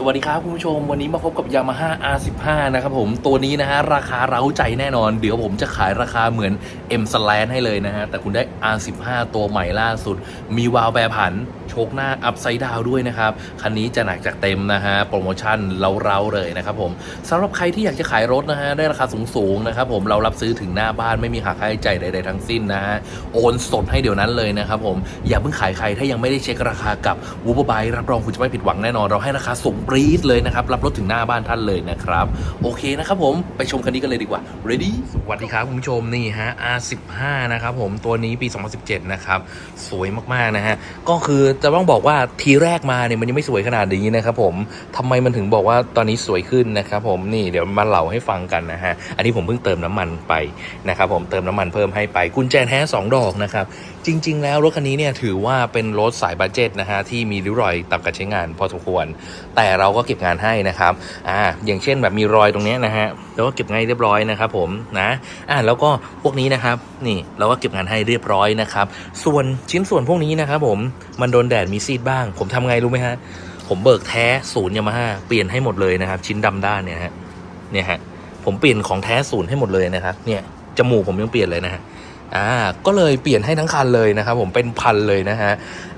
สวัสดีครับคุณผู้ชมวันนี้มาพบกับ Yamaha R15 นะครับผมตัวนี้นะฮะราคาเร้าใจแน่นอน เดี๋ยวผมจะขายราคาเหมือน M s l a n ให้เลยนะฮะ แต่คุณได้ R15 ตัวใหม่ล่าสุด มีวาล์วแปรผัน โชคหน้าอัพไซด์ดาวด้วยนะครับ คันนี้จะหนักจากเต็มนะฮะ โปรโมชั่นเร้าๆเลยนะครับผมสำหรับใครที่อยากจะขายรถนะฮะ ได้ราคาสูงๆนะครับผมเรารับซื้อถึงหน้าบ้านไม่มีหักค่าใช้จ่ายใดๆทั้งสิ้นนะฮะโอนสดให้เดี๋ยวนั้นเลยนะครับผมอย่าเพิ่งขายใครถ้ายังไม่ได้เช็คราคากับวูบ e บายรับรองคุณจะไม่ผิดหวังแน่นอนเราให้ราคาสูงปรี๊ดเลยนะครับ รับรถถึงหน้าบ้านท่านเลยนะครับ โอเคนะครับผมไปชมคันนี้กันเลยดีกว่า ready สวัสดีครับคุณผู้ชมนี่ฮะ R15 นะครับผมตัวนี้ปี 2017 นะครับ สวยมากๆนะฮะ ก็คือจะต้องบอกว่าทีแรกมาเนี่ยมันยังไม่สวยขนาดนี้นะครับผมทำไมมันถึงบอกว่าตอนนี้สวยขึ้นนะครับผมนี่เดี๋ยวมาเล่าให้ฟังกันนะฮะอันนี้ผมเพิ่งเติมน้ำมันไปนะครับผมเติมน้ำมันเพิ่มให้ไปกุญแจแท้2ดอกนะครับ จริง ๆ แล้วรถคันนี้เนี่ยถือว่าเป็นรถสายบัจเจตนะฮะที่มีริ้วรอยต่ำการใช้งานพอสมควร แต่เราก็เก็บงานให้นะครับอ่าอย่างเช่นแบบมีรอยตรงนี้นะฮะเราก็เก็บงานเรียบร้อยนะครับผมนะอ่าแล้วก็พวกนี้นะครับนี่เราก็เก็บงานให้เรียบร้อยนะครับส่วนชิ้นส่วนพวกนี้นะครับผมมันโดนแดดมีซีดบ้าง ผมทำไงรู้ไหมฮะผมเบิกแท้ศูนย์ยามาฮ่าเปลี่ยนให้หมดเลยนะครับชิ้นดำด้านเนี่ยฮะเนี่ยฮะผมเปลี่ยนของแท้ศูนย์ให้หมดเลยนะครับเนี่ยจมูกผมยังเปลี่ยนเลยนะฮะ อ่าก็เลยเปลี่ยนให้ทั้งคันเลยนะครับผมเป็นพันเลยนะฮะ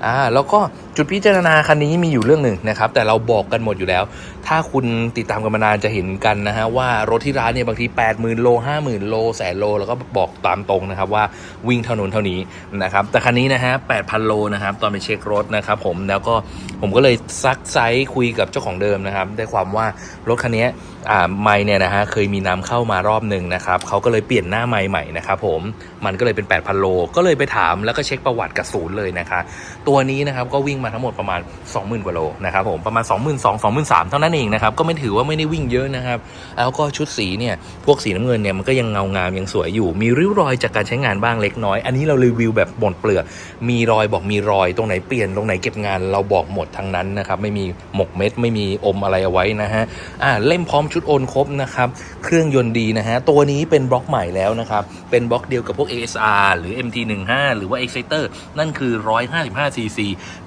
อ่าแล้วก็จุดพิจารณาคันนี้มีอยู่เรื่องหนึ่งนะครับแต่เราบอกกันหมดอยู่แล้ว ถ้าคุณติดตามกันมานานจะเห็นกันนะฮะว่ารถที่ร้านเนี่ยบางที 8 0,000โล50,000โลแสนโลแล้วก็บอกตามตรงนะครับว่าวิ่งเท่านู้นเท่านี้นะครับแต่คันนี้นะฮะ8,000โลนะครับตอนไปเช็ครถนะครับผมแล้วก็ผมก็เลยซักไซส์คุยกับเจ้าของเดิมนะครับได้ความว่ารถคันนี้อ่าไม้เนี่ยนะฮะเคยมีน้ำเข้ามารอบหนึ่งนะครับเขาก็เลยเปลี่ยนหน้าไม้ใหม่นะครับผมมันก็เลยเป็น 8,000 โล ก็เลยไปถามแล้วก็เช็คประวัติกับศูนย์เลยนะคะ ตัวนี้นะครับก็วิ่งมาทั้งหมดประมาณ 20,000 กว่าโลนะครับผมประมาณ 22,000 23,000เท่านั้นเองนะครับก็ไม่ถือว่าไม่ได้วิ่งเยอะนะครับ แล้วก็ชุดสีเนี่ยพวกสีน้ำเงินเนี่ยมันก็ยังเงางามยังสวยอยู่ มีริ้วรอยจากการใช้งานบ้างเล็กน้อย อันนี้เรารีวิวแบบหมดเปลือกมีรอยบอกมีรอยตรงไหนเปลี่ยนตรงไหนเก็บงานเราบอกหมดทั้งนั้นนะครับไม่มีหมกเม็ดไม่มีอมอะไรเอาไว้นะฮะอ่าเล่มพร้อมชุดโอนครบนะครับเครื่องยนต์ดีนะฮะตัวนี้เป็นบล็อกใหม่แล้วนะครับเป็นบล็อกเดียวกับพวก SR หรือ MT15 หรือว่า Exciter นั่นคือ 155cc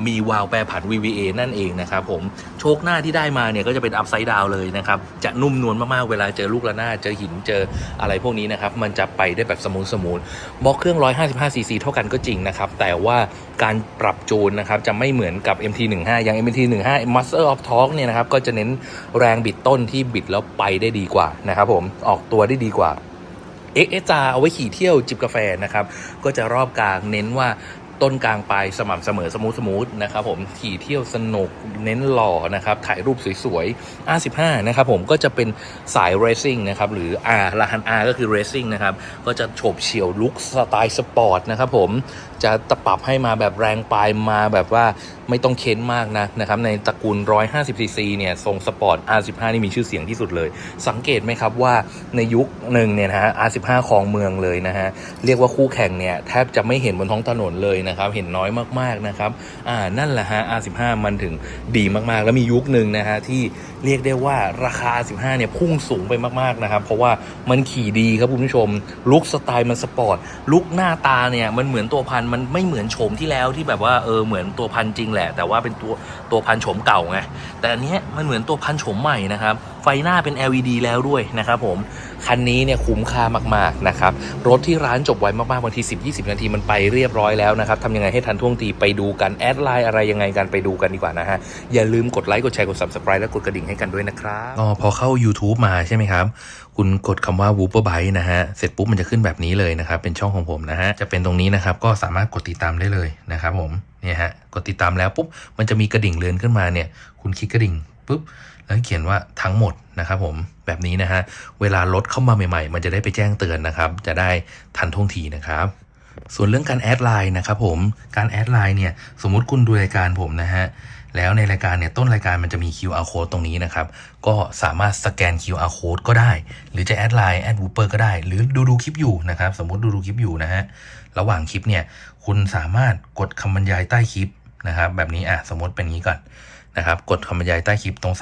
มีวาล์วแปรผัน VVA นั่นเองนะครับผม โชคหน้าที่ได้มาเนี่ยก็จะเป็นอัพไซด์ดาวเลยนะครับ จะนุ่มนวลมากๆ เวลาเจอลูกระนาดเจอหินเจออะไรพวกนี้นะครับ มันจะไปได้แบบสมูทสมูทบล็อกเครื่อง 155cc เท่ากันก็จริงนะครับ แต่ว่าการปรับจูนนะครับจะไม่เหมือนกับ MT15 อย่าง MT15 Master of Torque เนี่ยนะครับก็จะเน้นแรงบิดต้นที่บิดแล้วไปได้ดีกว่านะครับผมออกตัวได้ดีกว่า XSR เอาไว้ขี่เที่ยวจิบกาแฟนะครับ ก็จะรอบกลางเน้นว่าต้นกลางปลายสม่ำเสมอสมูทสมูทนะครับผมขี่เที่ยวสนุกเน้นหล่อนะครับถ่ายรูปสวยๆ R15 นะครับผมก็จะเป็นสายเรซิ่งนะครับหรือ R รหัส R ก็คือเรซิ่งนะครับก็จะโฉบเฉี่ยวลุคสไตล์สปอร์ตนะครับผมจะตะปรับให้มาแบบแรงปลายมาแบบว่าไม่ต้องเค้นมากนะนะครับ ในตระกูล 150cc เนี่ยทรงสปอร์ต R15 นี่มีชื่อเสียงที่สุดเลย สังเกตไหมครับว่าในยุคหนึ่งเนี่ยนะฮะ R15 ครองเมืองเลยนะฮะ เรียกว่าคู่แข่งเนี่ยแทบจะไม่เห็นบนท้องถนนเลยนะครับ เห็นน้อยมากๆนะครับ อ่านั่นแหละฮะ R15 มันถึงดีมากๆ แล้วมียุคหนึ่งนะฮะที่เรียกได้ว่าราคา 15 เนี่ยพุ่งสูงไปมากๆนะครับ เพราะว่ามันขี่ดีครับคุณผู้ชม ลุคสไตล์มันสปอร์ต ลุคหน้าตาเนี่ยมันเหมือนตัวพันมันไม่เหมือนโฉมที่แล้วที่แบบว่าเออเหมือนตัวพันจริงแหละ แต่ว่าเป็นตัวตัวพันโฉมเก่าไง แต่อันนี้มันเหมือนตัวพันโฉมใหม่นะครับ ไฟหน้าเป็น LED แล้วด้วยนะครับผม คันนี้เนี่ยคุ้มค่ามากๆนะครับ รถที่ร้านจบไวมากๆบางที 10-20 นาทีมันไปเรียบร้อยแล้วนะครับทำยังไงให้ทันท่วงทีไปดูกันแอดไลน์อะไรยังไงกันไปดูกันดีกว่านะฮะ อย่าลืมกดไลค์กดแชร์กด subscribe และกดกระดิ่งให้กันด้วยนะครับอ๋อพอเข้า YouTube มาใช่ไหมครับ คุณกดคำว่า w o o p e r b y t e นะฮะเสร็จปุ๊บมันจะขึ้นแบบนี้เลยนะครับเป็นช่องของผมนะฮะจะเป็นตรงนี้นะครับก็สามารถกดติดตามได้เลยนะครับผมเนี่ยฮะกดติดตามแล้วปุ๊บมันจะมีกระดิ่งเลือนขึ้นมาเนี่ย คุณคลิกกระดิ่งปุ๊บ แล้วเขียนว่าทั้งหมดนะครับผมแบบนี้นะฮะเวลารถเข้ามาใหม่ ๆ มันจะได้ไปแจ้งเตือนนะครับ จะได้ทันท่วงทีนะครับส่วนเรื่องการแอดไลน์นะครับผม การแอดไลน์เนี่ย สมมุติคุณดูรายการผมนะฮะ แล้วในรายการเนี่ย ต้นรายการมันจะมี QR code ตรงนี้นะครับ ก็สามารถสแกน QR code ก็ได้ หรือจะแอดไลน์แอดวูเปอร์ก็ได้ หรือดูดูคลิปอยู่นะครับ สมมติดูดูคลิปอยู่นะฮะ ระหว่างคลิปเนี่ย คุณสามารถกดคำบรรยายใต้คลิปนะครับ แบบนี้อะ สมมติเป็นงนี้ก่อน นะครับ กดคำบรรยายใต้คลิปตรง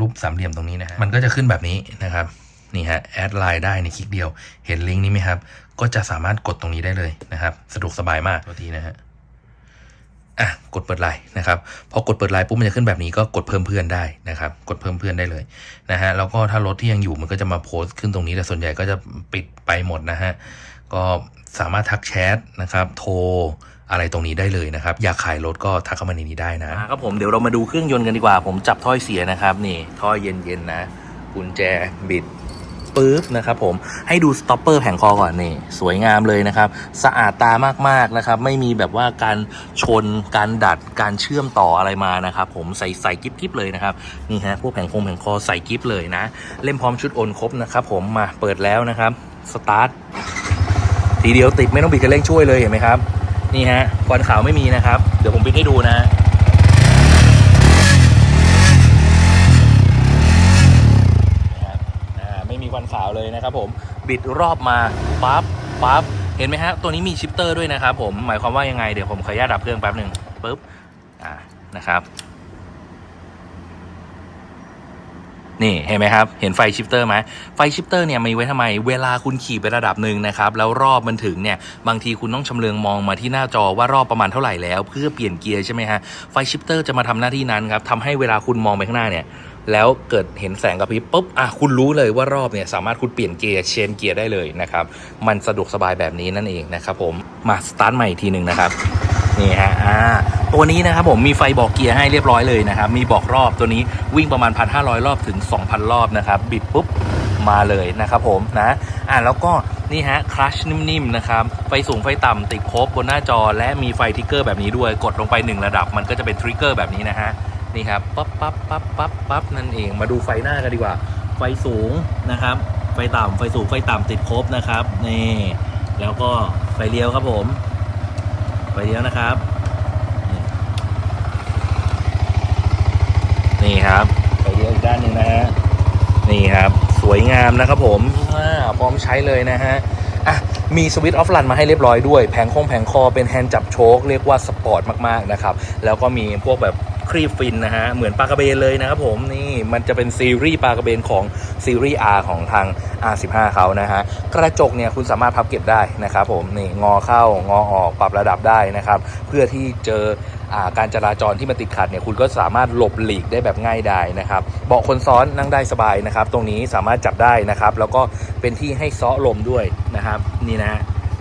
รูปสามเหลี่ยมตรงนี้นะฮะมันก็จะขึ้นแบบนี้นะครับนี่ฮะแอดไลน์ได้ในคลิกเดียว เห็นลิงก์นี้ไหมครับ ก็จะสามารถกดตรงนี้ได้เลยนะครับ สะดวกสบายมากตัวทีนะฮะอะกดเปิดไลน์นะครับพอกดเปิดไลน์ปุ๊บมันจะขึ้นแบบนี้ก็กดเพิ่มเพื่อนได้นะครับ กดเพิ่มเพื่อนได้เลยนะฮะแล้วก็ถ้ารถที่ยังอยู่มันก็จะมาโพสต์ขึ้นตรงนี้แต่ส่วนใหญ่ก็จะปิดไปหมดนะฮะก็สามารถทักแชทนะครับ โทร อะไรตรงนี้ได้เลยนะครับ อยากขายรถก็ทักเข้ามาในนี้ได้นะครับผมเดี๋ยวเรามาดูเครื่องยนต์กันดีกว่า ผมจับถ้อยเสียนะครับนี่ท่อยเย็นๆนะกุญแจบิดปุ๊บนะครับผมให้ดูสต็อปเปอร์แผงคอก่อนนี่สวยงามเลยนะครับ สะอาดตามากๆนะครับ ไม่มีแบบว่าการชนการดัดการเชื่อมต่ออะไรมานะครับ ผมใส่ใส่กิ๊บกิ๊บเลยนะครับนี่ฮะพวกแผงคงแผงคอใส่กิ๊บเลยนะ เล่มพร้อมชุดโอนครบนะครับผมมาเปิดแล้วนะครับสตาร์ททีเดียวติดไม่ต้องบิดกระเร่งช่วยเลยเห็นไหมครับ นี่ฮะควันขาวไม่มีนะครับ เดี๋ยวผมปิดให้ดูนะนะไม่มีควันขาวเลยนะครับผมบิดรอบมาปั๊บปั๊บเห็นไหมฮะตัวนี้มีชิปเตอร์ด้วยนะครับผมหมายความว่ายังไงเดี๋ยวผมขออนุญาตดับเครื่องแป๊บหนึ่งปุ๊บอ่านะครับ นี่เห็นไหมครับ เห็นไฟชิปเตอร์ไหมไฟชิปเตอร์เนี่ยมีไว้ทำไม เวลาคุณขี่ไประดับหนึ่งนะครับ แล้วรอบมันถึงเนี่ย บางทีคุณต้องชำเลืองมองมาที่หน้าจอว่ารอบประมาณเท่าไหร่แล้ว เพื่อเปลี่ยนเกียร์ใช่ไหมฮะ ไฟชิปเตอร์จะมาทำหน้าที่นั้นครับทำให้เวลาคุณมองไปข้างหน้าเนี่ยแล้วเกิดเห็นแสงกระพริบปุ๊บ อะ คุณรู้เลยว่ารอบเนี่ยสามารถคุณเปลี่ยนเกียร์เชนเกียร์ได้เลยนะครับ มันสะดวกสบายแบบนี้นั่นเองนะครับผม มาสตาร์ทใหม่อีกทีหนึ่งนะครับ นี่ฮะ อ่า ตัวนี้นะครับผมมีไฟบอกเกียร์ให้เรียบร้อยเลยนะครับ มีบอกรอบตัวนี้วิ่งประมาณ 1,500 รอบถึง 2,000 รอบนะครับ บิดปุ๊บมาเลยนะครับผมนะอ่าแล้วก็นี่ฮะคลัชนิ่มๆนะครับ ไฟสูงไฟต่ำติดครบบนหน้าจอ และมีไฟทริกเกอร์แบบนี้ด้วยกดลงไป 1 ระดับ มันก็จะเป็นทริกเกอร์แบบนี้นะฮะนี่ครับปั๊บปั๊บปั๊บปั๊บปั๊บนั่นเองมาดูไฟหน้ากันดีกว่า ไฟสูงนะครับ ไฟต่ำไฟสูงไฟต่ำติดครบนะครับนี่แล้วก็ไฟเลี้ยวครับผม ไฟเลี้ยวนะครับ นี่ ครับไปเลี้ยวอีกด้านหนึ่งนะฮะนี่ครับสวยงามนะครับผมอ่าพร้อมใช้เลยนะฮะอะมีสวิตช์ออฟลันมาให้เรียบร้อยด้วยแผงคงแผงคอเป็นแฮนด์จับโชคเรียกว่าสปอร์ตมากๆนะครับแล้วก็มีพวกแบบครีบฟินนะฮะเหมือนปลากระเบนเลยนะครับผมนี่มันจะเป็นซีรีส์ปลากระเบนของซีรีส์ R ของทาง R15 เขานะฮะกระจกเนี่ยคุณสามารถพับเก็บได้นะครับผมนี่งอเข้างอออกปรับระดับได้นะครับเพื่อที่เจออ่า การจราจรที่มันติดขัดเนี่ยคุณก็สามารถหลบหลีกได้แบบง่ายดายนะครับเบาะคนซ้อนนั่งได้สบายนะครับ ตรงนี้สามารถจับได้นะครับ แล้วก็เป็นที่ให้ซ้อลมด้วยนะครับ นี่นะฮะ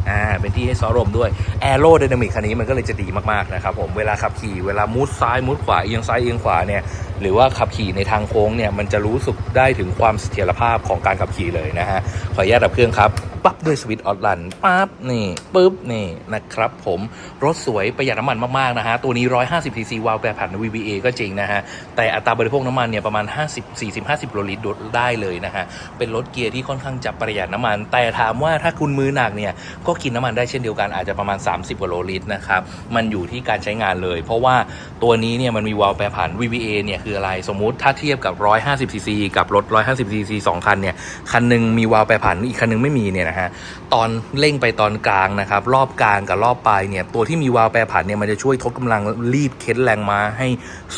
อ่าเป็นที่ให้ซ้อลมด้วยแอโรไดนามิกคันนี้มันก็เลยจะดีมากๆนะครับผมเวลาขับขี่เวลามุดซ้ายมุดขวาเอียงซ้ายเอียงขวาเนี่ย หรือว่าขับขี่ในทางโค้งเนี่ยมันจะรู้สึกได้ถึงความเสถียรภาพของการขับขี่เลยนะฮะขออนุญาตดับเครื่องครับปั๊บด้วยสวิตช์ออตลันปั๊บนี่ปุ๊บนี่นะครับผมรถสวยประหยัดน้ำมันมากๆนะฮะตัวนี้ 150 cc วาล์วแปรผัน VVA ก็จริงนะฮะแต่อัตราบริโภคน้ำมันเนี่ยประมาณ 50 40 50กิโลลิตรได้เลยนะฮะเป็นรถเกียร์ที่ค่อนข้างจะประหยัดน้ำมัน แต่ถามว่าถ้าคุณมือหนักเนี่ยก็กินน้ำมันได้เช่นเดียวกันอาจจะประมาณ 30กิโลลิตรนะครับมันอยู่ที่การใช้งานเลย เพราะว่าตัวนี้เนี่ยมันมีวาล์วแปรผัน VVA เนี่ยคืออะไร สมมุติถ้าเทียบกับ 150 cc กับรถ 150 cc สองคันเนี่ย คันหนึงมีวาล์วแปรผันอีกคันหนึงไม่มีเนี่ยนะฮะ ตอนเร่งไปตอนกลางนะครับ รอบกลางกับรอบปลายเนี่ย ตัวที่มีวาล์วแปรผันเนี่ย มันจะช่วยทดกำลังรีดเค้นแรงม้าให้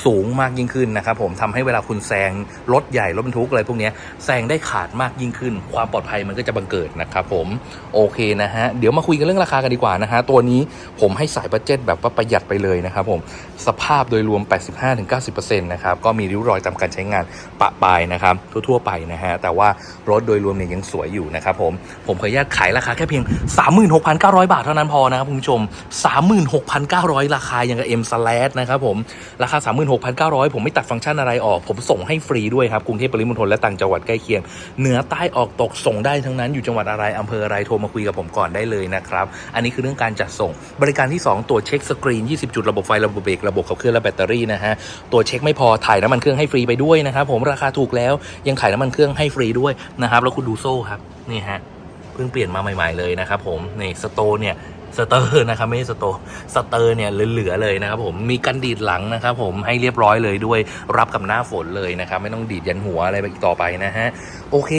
สูงมากยิ่งขึ้นนะครับผมทำให้เวลาคุณแซงรถใหญ่รถบรรทุกอะไรพวกนี้แซงได้ขาดมากยิ่งขึ้น ความปลอดภัยมันก็จะบังเกิดนะครับผม โอเคนะฮะ เดี๋ยวมาคุยกันเรื่องราคากันดีกว่านะฮะ ตัวนี้ผมให้สายบัตเจ็ตแบบว่าประหยัดไปเลยนะครับผม สภาพโดยรวม 85-90%นะครับก็มีริ้วรอยตามการใช้งานปะปายนะครับทั่วๆไปนะฮะแต่ว่ารถโดยรวมเนี่ยยังสวยอยู่นะครับผมผมขออนุญาตขายราคาแค่เพียง 36,900 บาทเท่านั้นพอนะครับคุณผู้ชม 36,900 ราคายังกับ M slash นะครับผมราคา 36,900 ผมไม่ตัดฟังก์ชันอะไรออก ผมส่งให้ฟรีด้วยครับกรุงเทพปริมณฑลและต่างจังหวัดใกล้เคียงเหนือใต้ออกตกส่งได้ทั้งนั้นอยู่จังหวัดอะไรอำเภออะไรโทรมาคุยกับผมก่อนได้เลยนะครับอันนี้คือเรื่องการจัดส่ง บริการที่ 2ตรวเช็คสกรีน 20 จุดระบบไฟระบบเบรกระบบขับเคลื่อนและแบตเตอรี่นะฮะตัวเช็คไม่พอถ่ายน้ำมันเครื่องให้ฟรีไปด้วยนะครับผมราคาถูกแล้วยังถ่ายน้ำมันเครื่องให้ฟรีด้วยนะครับแล้วคุณดูโซ่ครับนี่ฮะเพิ่งเปลี่ยนมาใหม่ ๆเลยนะครับผมนี่สโตเนี่ย สเตอร์นะครับไม่ใช่สโตร์สเตอร์เนี่ยเหลือๆเลยนะครับผมมีกันดีดหลังนะครับผมให้เรียบร้อยเลยด้วยรับกับหน้าฝนเลยนะครับไม่ต้องดีดยันหัวอะไรไปอีกต่อไปนะฮะโอเค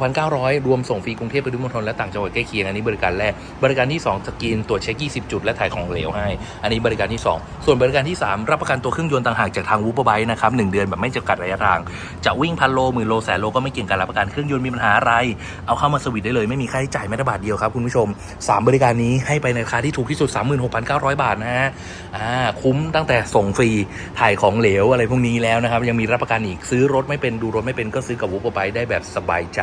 36,900 รวมส่งฟรีกรุงเทพปริมณฑลและต่างจังหวัดใกล้เคียงอันนี้บริการแรกบริการที่ 2 สกรีนตรวจเช็ค 20 จุดและถ่ายของเหลวให้ อันนี้บริการที่ 2 ส่วนบริการที่ 3 รับประกันตัวเครื่องยนต์ต่างหากจากทางวูปไบนะครับหนึ่งเดือนแบบไม่จำกัดระยะทาง จะวิ่งพันโลหมื่นโลแสนโลก็ไม่เกี่ยงการรับประกันเครื่องยนต์มีปัญหาอะไร เอาเข้ามาสวิตได้เลยไม่มีค่าใช้จ่ายแม้แต่บาทเดียวครับคุณผู้ชม 3 บริการนี้ให้ไปในราคาที่ถูกที่สุด 36,900 บาทนะฮะอ่าคุ้มตั้งแต่ส่งฟรีถ่ายของเหลวอะไรพวกนี้แล้วนะครับ ยังมีรับประกันอีกซื้อรถไม่เป็นดูรถไม่เป็นก็ซื้อกับวูปไปได้แบบสบายใจ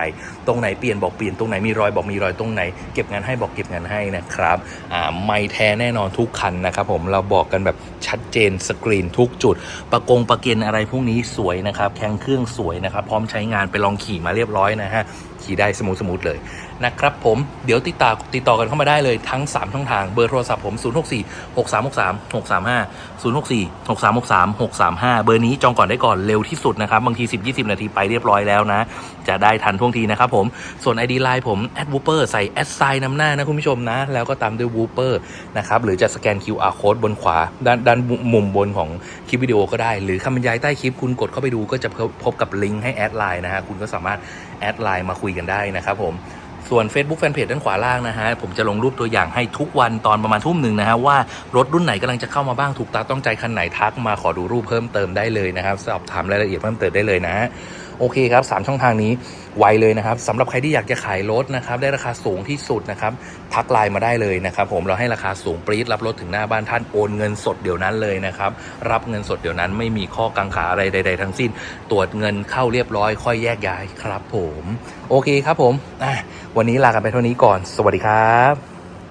ตรงไหนเปลี่ยนบอกเปลี่ยนตรงไหนมีรอยบอกมีรอยตรงไหน เก็บงานให้บอกเก็บงานให้นะครับอ่าไม่แท้แน่นอนทุกคันนะครับผมเราบอกกันแบบชัดเจนสกรีนทุกจุด ประกงประเกนอะไรพวกนี้สวยนะครับแข็งเครื่องสวยนะครับพร้อมใช้งานไปลองขี่มาเรียบร้อยนะฮะ ขี่ได้สมูทสมูทเลยนะครับผมเดี๋ยวติดต่อติดต่อกันเข้ามาได้เลยทั้ง 3 ช่องทางเบอร์โทรศัพท์ผม 0 6 4 6 3 6 3 6 3 5 0 6 4 6 3 6 3 6 3 5 เบอร์นี้จองก่อนได้ก่อนเร็วที่สุดนะครับ บางที 10 20 นาทีไปเรียบร้อยแล้วนะ จะได้ทันท่วงทีนะครับผมส่วน ID Line ผม a d w o o p e r ใส่ a d sign นำหน้านะคุณผู้ชมนะ แล้วก็ตามด้วย Wooper นะครับหรือจะสแกน QR code บนขวาด้านด้านมุมบนของคลิปวิดีโอก็ได้ หรือคำบรรยายใต้คลิปคุณกดเข้าไปดูก็จะพบกับลิงก์ให้แอดไลน์นะฮะคุณก็สามารถแอดไลน์มาคุยกันได้นะครับผมส่วน Facebook Fanpage ด้านขวาล่างนะฮะ ผมจะลงรูปตัวอย่างให้ทุกวันตอนประมาณทุ่มหนึ่งนะฮะ ว่ารถรุ่นไหนกำลังจะเข้ามาบ้างถูกตาต้องใจคันไหนทักมาขอดูรูปเพิ่มเติมได้เลยนะครับ สอบถามรายละเอียดเพิ่มเติมได้เลยนะ โอเคครับ3ช่องทางนี้ไวเลยนะครับสำหรับใครที่อยากจะขายรถนะครับได้ราคาสูงที่สุดนะครับทักไลน์มาได้เลยนะครับผมเราให้ราคาสูงปรี๊ดรับรถถึงหน้าบ้านท่านโอนเงินสดเดี๋ยวนั้นเลยนะครับรับเงินสดเดี๋ยวนั้นไม่มีข้อกังขาอะไรใด ๆ ทั้งสิ้น ตรวจเงินเข้าเรียบร้อย ค่อยแยกย้ายครับผม โอเคครับผมวันนี้ลากันไปเท่านี้ก่อน สวัสดีครับ